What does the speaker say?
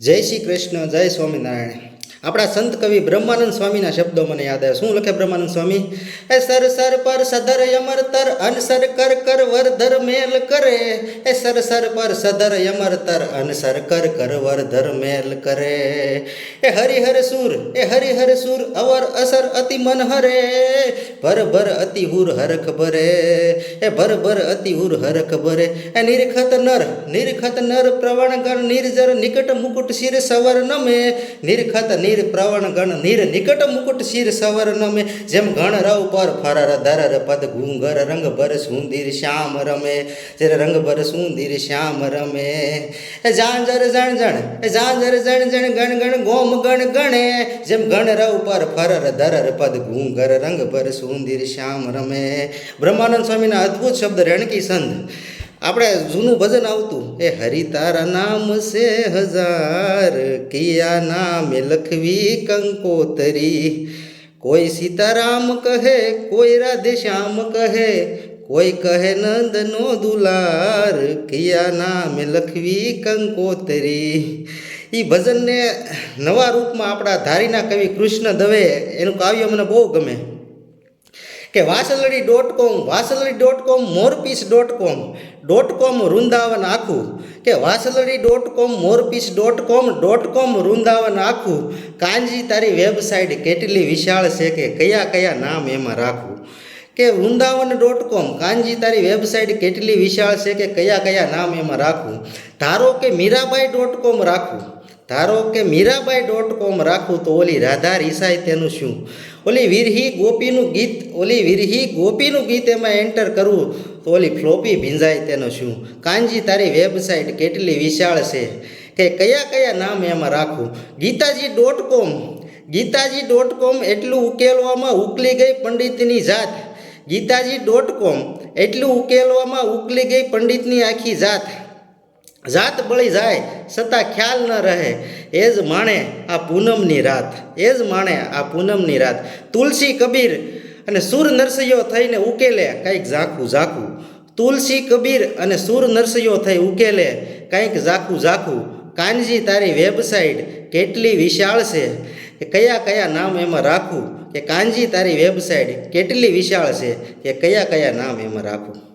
જય શ્રી કૃષ્ણ જય સ્વામિનારાયણ. આપણા સંત કવિ બ્રહ્માનંદ સ્વામીના શબ્દો મને યાદ આવે શું લખે બ્રહ્માનંદ સ્વામી? એ સર સર, પર સદર યમર તર, અનસર કર કર વરધર મેલ કરે. એ સર સર, પર સદર યમર તર, અનસર કર કર વરધર મેલ કરે. એ હરિહર સુર, એ હરિહર સુર, અવર અસર અતિ મન હરે ભર ભર અતિ હુર હરખ ભરે. એ ભર ભર અતિ હુર હરખ ભરે. એ નિરખત નર નિરખત નર પ્રવણ ગણ નિર્જર નિકટ મુકુટ શિર સવર નમે. નિરખત નિર પ્રવણ ગણ, નીર નિકટ મુકુટ શિર સવર નમે. જેમ ગણ રવ પર ફરર ધરર પદ ઘૂંઘર રંગ ભર સુંદીર શ્યામ રમે. જેર રંગ ભર સુંદીર શ્યામ રમે. એ જાંજર જણ જણ એ જાંજર જણ જણ ગણ ગણ ગોમ ગણ ગણે. જેમ ગણ રવ પર ફરર ધરર પદ ઘૂંઘર રંગ ભર સુંદીર શ્યામ રમે. બ્રહ્માનંદ સ્વામીના અદ્ભુત શબ્દ, રેણકી સંત આપણે જૂનું ભજન આવતું. એ હરિ તારા નામ સે હજાર, કિયા નામે લખવી કંકોતરી. કોઈ સીતારામ કહે, કોઈ રાધે શ્યામ કહે, કોઈ કહે નંદનો દુલાર, કિયા નામે લખવી કંકોતરી. એ ભજનને નવા રૂપમાં આપણા ધારીના કવિ કૃષ્ણ દવે, એનું કાવ્ય મને બહુ ગમે. કે વાસલડી dot com વાસલડી dot com મોરપીસ dot com dot com Vrindavan આખું. કે વાસલડી dot com મોરપીસ dot com dot com Vrindavan આખું. કાંજી તારી વેબસાઇટ કેટલી વિશાળ છે કે કયા કયા નામ એમાં રાખવું કે વૃંદાવન ડોટ કોમ કાંજી તારી વેબસાઇટ કેટલી વિશાળ છે કે કયા કયા નામ એમાં રાખવું ધારો કે મીરાબાઈ ડોટ કોમ રાખવું ધારો કે મીરાબાઈ ડોટ કોમ રાખું તો ઓલી રાધા રિસાય તેનું શું? ઓલી વિરહી ગોપીનું ગીત, ઓલી વિરહી ગોપીનું ગીત એમાં એન્ટર કરવું તો ઓલી ફ્લોપી ભીંજાય તેનું શું? કાંજી તારી વેબસાઇટ કેટલી વિશાળ છે? કે કયા કયા નામ એમાં રાખવું Gitaji dot com Gitaji dot com એટલું ઉકેલવામાં ઉકલી ગઈ પંડિતની જાત. ગીતાજી ડોટ કોમ એટલું ઉકેલવામાં ઉકલી ગઈ પંડિતની આખી જાત. જાત બળી જાય. છતાં ખ્યાલ ન રહે, એ જ માણે આ પૂનમની રાત, એ જ માણે આ પૂનમની રાત. તુલસી કબીર અને સુર નરસૈયો થઈને ઉકેલે કંઈક ઝાંખું ઝાંખું. તુલસી કબીર અને સુર નરસૈયો થઈ ઉકેલે કંઈક ઝાખું ઝાંખું. કાનજી તારી વેબસાઇટ કેટલી વિશાળ છે? કે કયા કયા નામ એમાં રાખવું કે કાનજી તારી વેબસાઇટ કેટલી વિશાળ છે? કે કયા કયા નામ એમાં રાખવું